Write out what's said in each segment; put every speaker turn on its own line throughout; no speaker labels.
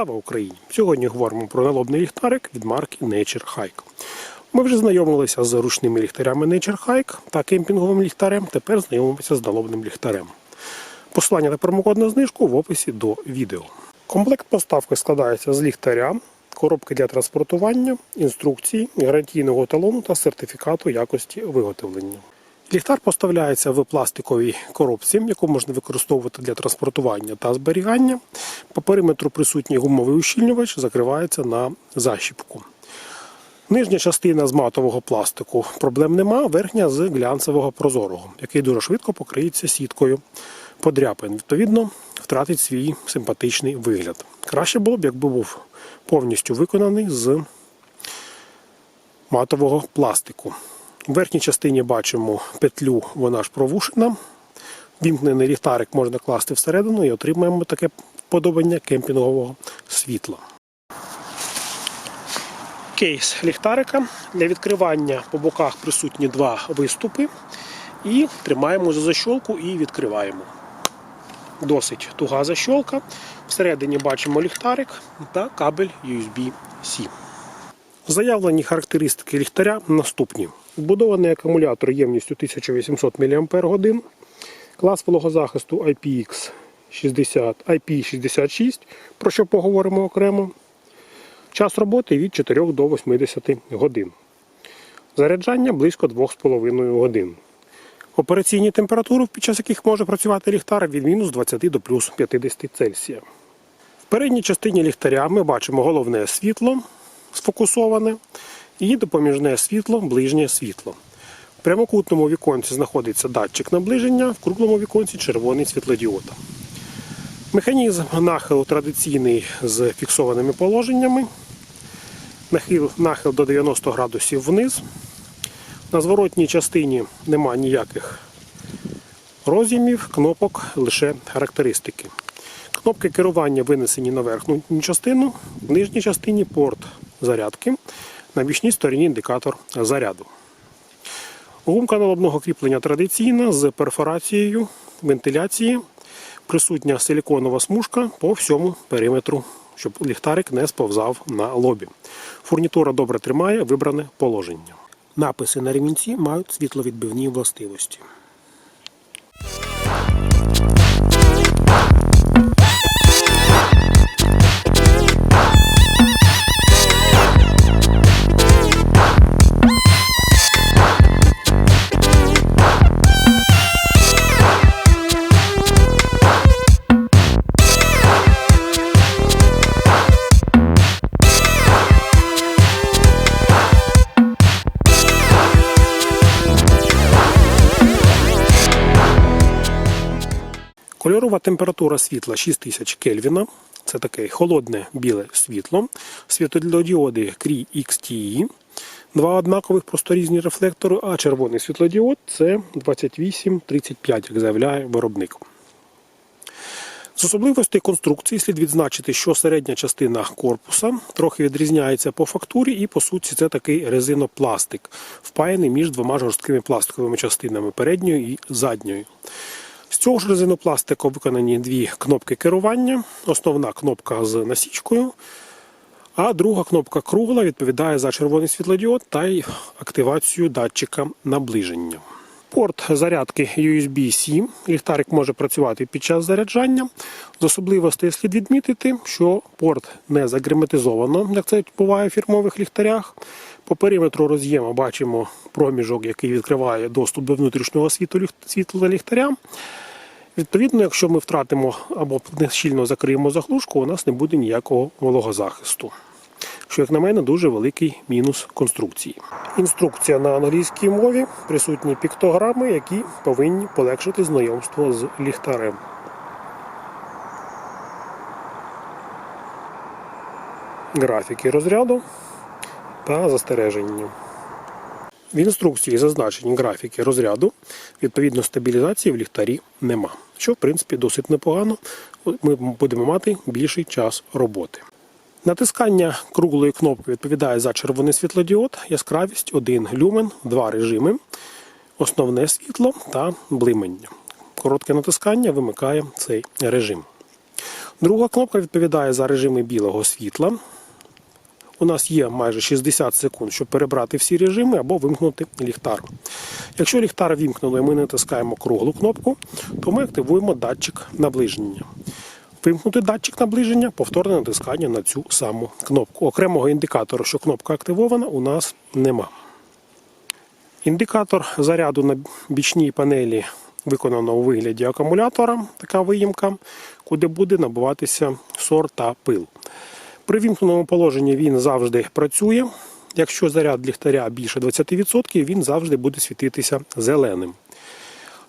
Слава Україні! Сьогодні говоримо про налобний ліхтарик від марки Nature Hike. Ми вже знайомилися з ручними ліхтарями Nature Hike та кемпінговим ліхтарем. Тепер знайомимося з налобним ліхтарем. Посилання на промокодну знижку в описі до відео. Комплект поставки складається з ліхтаря, коробки для транспортування, інструкції, гарантійного талону та сертифікату якості виготовлення. Ліхтар поставляється в пластиковій коробці, яку можна використовувати для транспортування та зберігання. По периметру присутній гумовий ущільнювач закривається на защіпку. Нижня частина з матового пластику проблем нема, верхня з глянцевого прозорого, який дуже швидко покриється сіткою подряпин. Відповідно, втратить свій симпатичний вигляд. Краще було б, якби був повністю виконаний з матового пластику. В верхній частині бачимо петлю, вона ж провушена. Вімкнений ліхтарик можна класти всередину і отримаємо таке вподобання кемпінгового світла. Кейс ліхтарика. Для відкривання по боках присутні два виступи. І тримаємо за защолку і відкриваємо. Досить туга защолка. Всередині бачимо ліхтарик та кабель USB-C. Заявлені характеристики ліхтаря наступні. Вбудований акумулятор ємністю 1800 мАч, клас вологозахисту IPX 60, IP66, про що поговоримо окремо. Час роботи від 4 до 80 годин. Заряджання близько 2,5 годин. Операційні температури, під час яких може працювати ліхтар від мінус 20 до плюс 50 Цельсія. В передній частині ліхтаря ми бачимо головне світло сфокусоване і допоміжне світло, ближнє світло. В прямокутному віконці знаходиться датчик наближення, в круглому віконці червоний світлодіод. Механізм нахилу традиційний з фіксованими положеннями. Нахил, нахил до 90 градусів вниз. На зворотній частині нема ніяких роз'ємів, кнопок, лише характеристики. Кнопки керування винесені на верхню частину, в нижній частині порт зарядки, на бічній стороні індикатор заряду. Гумка налобного кріплення традиційна з перфорацією вентиляції, присутня силіконова смужка по всьому периметру, щоб ліхтарик не сповзав на лобі. Фурнітура добре тримає вибране положення. Написи на ремінці мають світловідбивні властивості. Кольорова температура світла 6000 Кельвіна. Це таке холодне біле світло. Світлодіоди Cree XTE. Два однакових просто різні рефлектори, а червоний світлодіод це 2835, як заявляє виробник. З особливостей конструкції слід відзначити, що середня частина корпуса трохи відрізняється по фактурі, і по суті це такий резинопластик, впаяний між двома жорсткими пластиковими частинами передньою і задньою. З цього ж резинопластика виконані дві кнопки керування. Основна кнопка з насічкою, а друга кнопка кругла відповідає за червоний світлодіод та й активацію датчика наближення. Порт зарядки USB-C. Ліхтарик може працювати під час заряджання. З особливостей слід відмітити, що порт не загерметизовано, як це буває в фірмових ліхтарях. По периметру роз'єма бачимо проміжок, який відкриває доступ до внутрішнього світу світла ліхтаря. Відповідно, якщо ми втратимо або нещільно закриємо заглушку, у нас не буде ніякого вологозахисту. Що, як на мене, дуже великий мінус конструкції. Інструкція на англійській мові, присутні піктограми, які повинні полегшити знайомство з ліхтарем. Графіки розряду та застереження. В інструкції зазначені графіки розряду, відповідно стабілізації в ліхтарі нема. Що, в принципі, досить непогано. Ми будемо мати більший час роботи. Натискання круглої кнопки відповідає за червоний світлодіод, яскравість 1 люмен, два режими, основне світло та блимання. Коротке натискання вимикає цей режим. Друга кнопка відповідає за режими білого світла. У нас є майже 60 секунд, щоб перебрати всі режими або вимкнути ліхтар. Якщо ліхтар вімкнено і ми натискаємо круглу кнопку, то ми активуємо датчик наближення. Вимкнути датчик наближення, повторне натискання на цю саму кнопку. Окремого індикатора, що кнопка активована, у нас нема. Індикатор заряду на бічній панелі виконано у вигляді акумулятора, така виїмка, куди буде набуватися сор та пил. При вімкненому положенні він завжди працює. Якщо заряд ліхтаря більше 20%, він завжди буде світитися зеленим.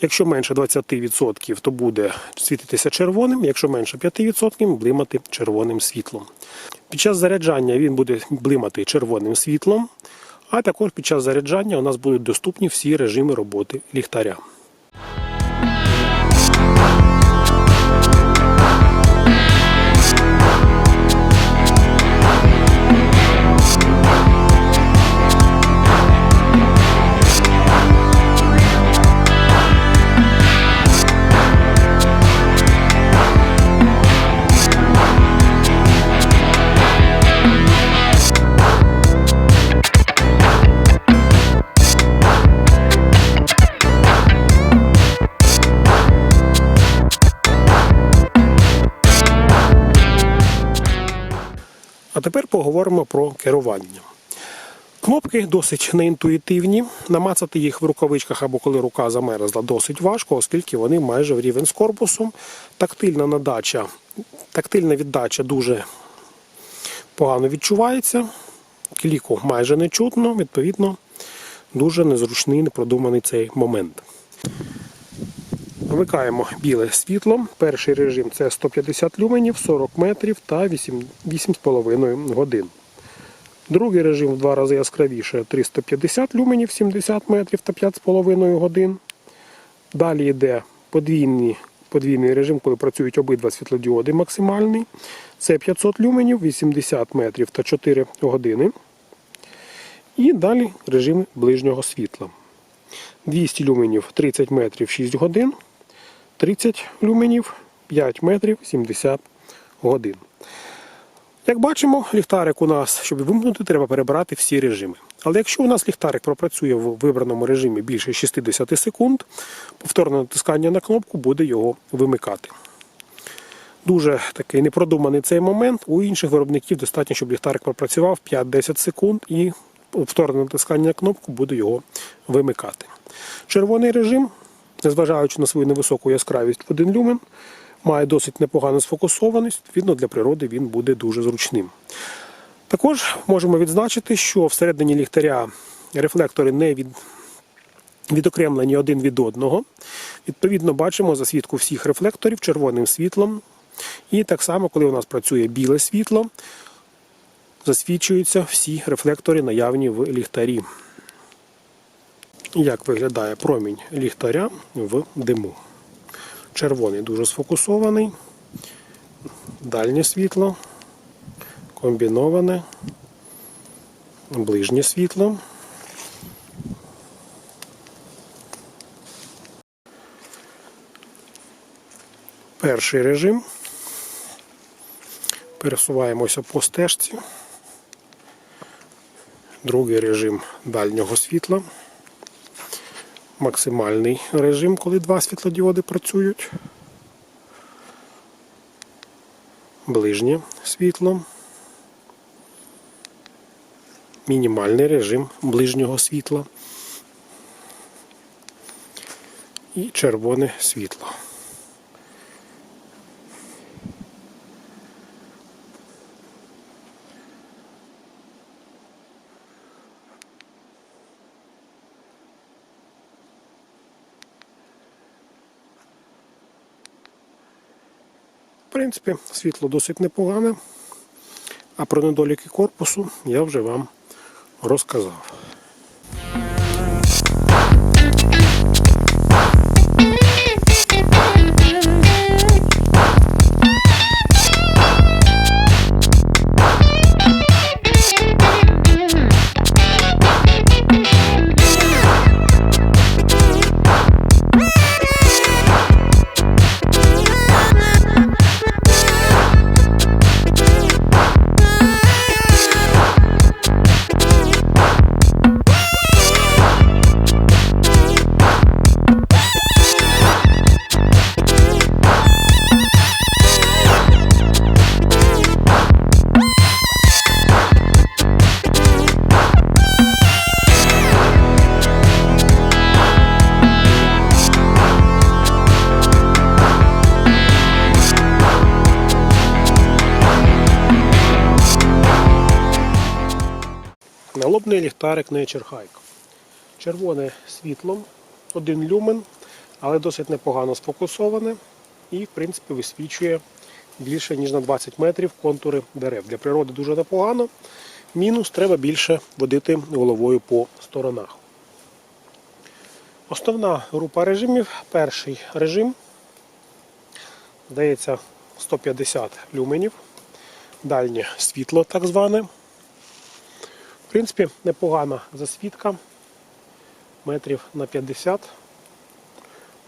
Якщо менше 20%, то буде світитися червоним, якщо менше 5%, блимати червоним світлом. Під час заряджання він буде блимати червоним світлом, а також під час заряджання у нас будуть доступні всі режими роботи ліхтаря. Поговоримо про керування. Кнопки досить неінтуїтивні. Намацати їх в рукавичках або коли рука замерзла досить важко, оскільки вони майже в рівень з корпусом. Тактильна надача, тактильна віддача дуже погано відчувається. Кліку майже не чутно, відповідно, дуже незручний, непродуманий цей момент. Вмикаємо біле світло. Перший режим це 150 люменів, 40 метрів та 8,5 годин. Другий режим в два рази яскравіше 350 люменів, 70 метрів та 5,5 годин. Далі йде подвійний, подвійний режим, коли працюють обидва світлодіоди максимальний. Це 500 люменів, 80 метрів та 4 години. І далі режим ближнього світла. 200 люменів 30 метрів 6 годин. 30 люменів 5 метрів 70 годин. Як бачимо, ліхтарик у нас, щоб вимкнути, треба перебирати всі режими. Але якщо у нас ліхтарик пропрацює в вибраному режимі більше 60 секунд, повторне натискання на кнопку буде його вимикати. Дуже такий непродуманий цей момент. У інших виробників достатньо, щоб ліхтарик пропрацював 5-10 секунд і повторне натискання на кнопку буде його вимикати. Червоний режим незважаючи на свою невисоку яскравість в 1 люмен, має досить непогану сфокусованість, відповідно для природи він буде дуже зручним. Також можемо відзначити, що всередині ліхтаря рефлектори не від... відокремлені один від одного. Відповідно, бачимо засвідку всіх рефлекторів червоним світлом. І так само, коли у нас працює біле світло, засвічуються всі рефлектори наявні в ліхтарі як виглядає промінь ліхтаря в диму. Червоний дуже сфокусований, дальнє світло, комбіноване, ближнє світло. Перший режим. Пересуваємося по стежці. Другий режим дальнього світла максимальний режим, коли два світлодіоди працюють. Ближнє світло. Мінімальний режим ближнього світла і червоне світло. Принципі, світло досить непогане, а про недоліки корпусу я вже вам розказав. Налобний ліхтарик Nature Hike. Червоне світло, один люмен, але досить непогано сфокусоване і, в принципі, висвічує більше, ніж на 20 метрів контури дерев. Для природи дуже непогано. Мінус треба більше водити головою по сторонах. Основна група режимів. Перший режим, здається, 150 люменів. Дальнє світло, так зване. Принципі, непогана засвідка. Метрів на 50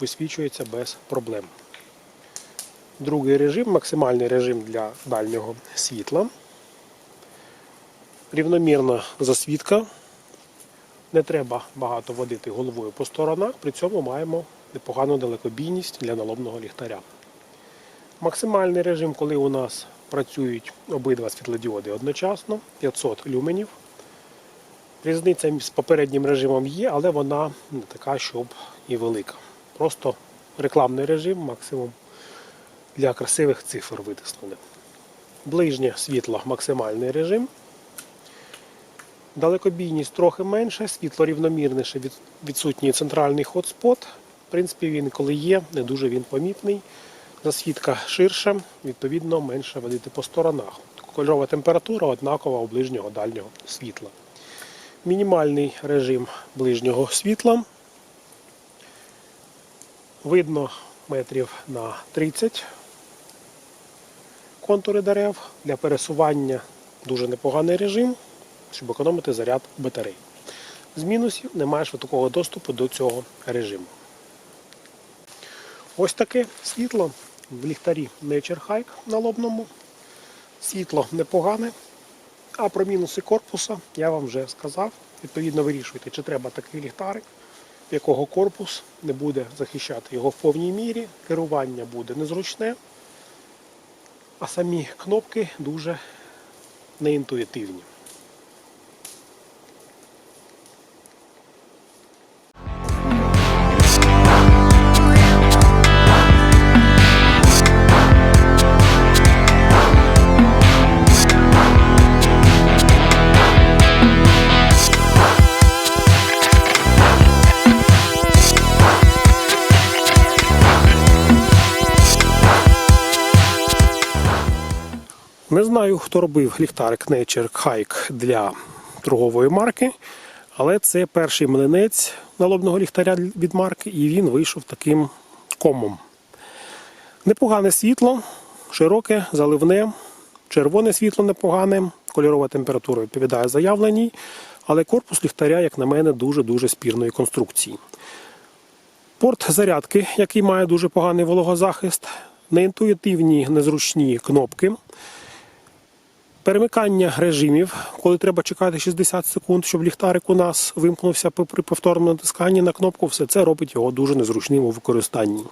висвічується без проблем. Другий режим, максимальний режим для дальнього світла. Рівномірна засвідка. Не треба багато водити головою по сторонах, при цьому маємо непогану далекобійність для налобного ліхтаря. Максимальний режим, коли у нас працюють обидва світлодіоди одночасно, 500 люменів. Різниця з попереднім режимом є, але вона не така, щоб і велика. Просто рекламний режим, максимум для красивих цифр витиснули. Ближнє світло максимальний режим. Далекобійність трохи менше, світло рівномірніше, відсутній центральний хотспот. В принципі, він коли є, не дуже він помітний. Засвідка ширша, відповідно, менше водити по сторонах. Кольорова температура однакова у ближнього дальнього світла. Мінімальний режим ближнього світла. Видно метрів на 30 контури дерев. Для пересування дуже непоганий режим, щоб економити заряд батарей. З мінусів немає швидкого доступу до цього режиму. Ось таке світло в ліхтарі Nature Hike на лобному. Світло непогане. А про мінуси корпуса я вам вже сказав. Відповідно, вирішуйте, чи треба такий ліхтарик, якого корпус не буде захищати його в повній мірі, керування буде незручне, а самі кнопки дуже неінтуїтивні. Не знаю, хто робив ліхтарик Nature Hike для торгової марки, але це перший млинець налобного ліхтаря від марки, і він вийшов таким комом. Непогане світло, широке, заливне, червоне світло непогане, кольорова температура відповідає заявленій, але корпус ліхтаря, як на мене, дуже-дуже спірної конструкції. Порт зарядки, який має дуже поганий вологозахист, неінтуїтивні незручні кнопки. Перемикання режимів, коли треба чекати 60 секунд, щоб ліхтарик у нас вимкнувся при повторному натисканні на кнопку, все це робить його дуже незручним у використанні.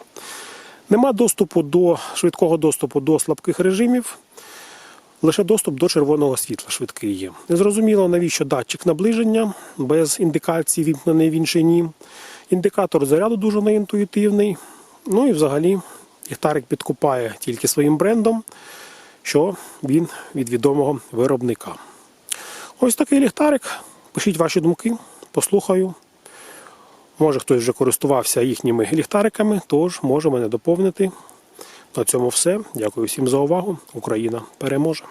Нема доступу до швидкого доступу до слабких режимів, лише доступ до червоного світла швидкий є. Незрозуміло, навіщо датчик наближення без індикації вімкнений він чи ні. Індикатор заряду дуже неінтуїтивний. Ну і взагалі ліхтарик підкупає тільки своїм брендом що він від відомого виробника. Ось такий ліхтарик. Пишіть ваші думки, послухаю. Може хтось вже користувався їхніми ліхтариками, тож може мене доповнити. На цьому все. Дякую всім за увагу. Україна переможе.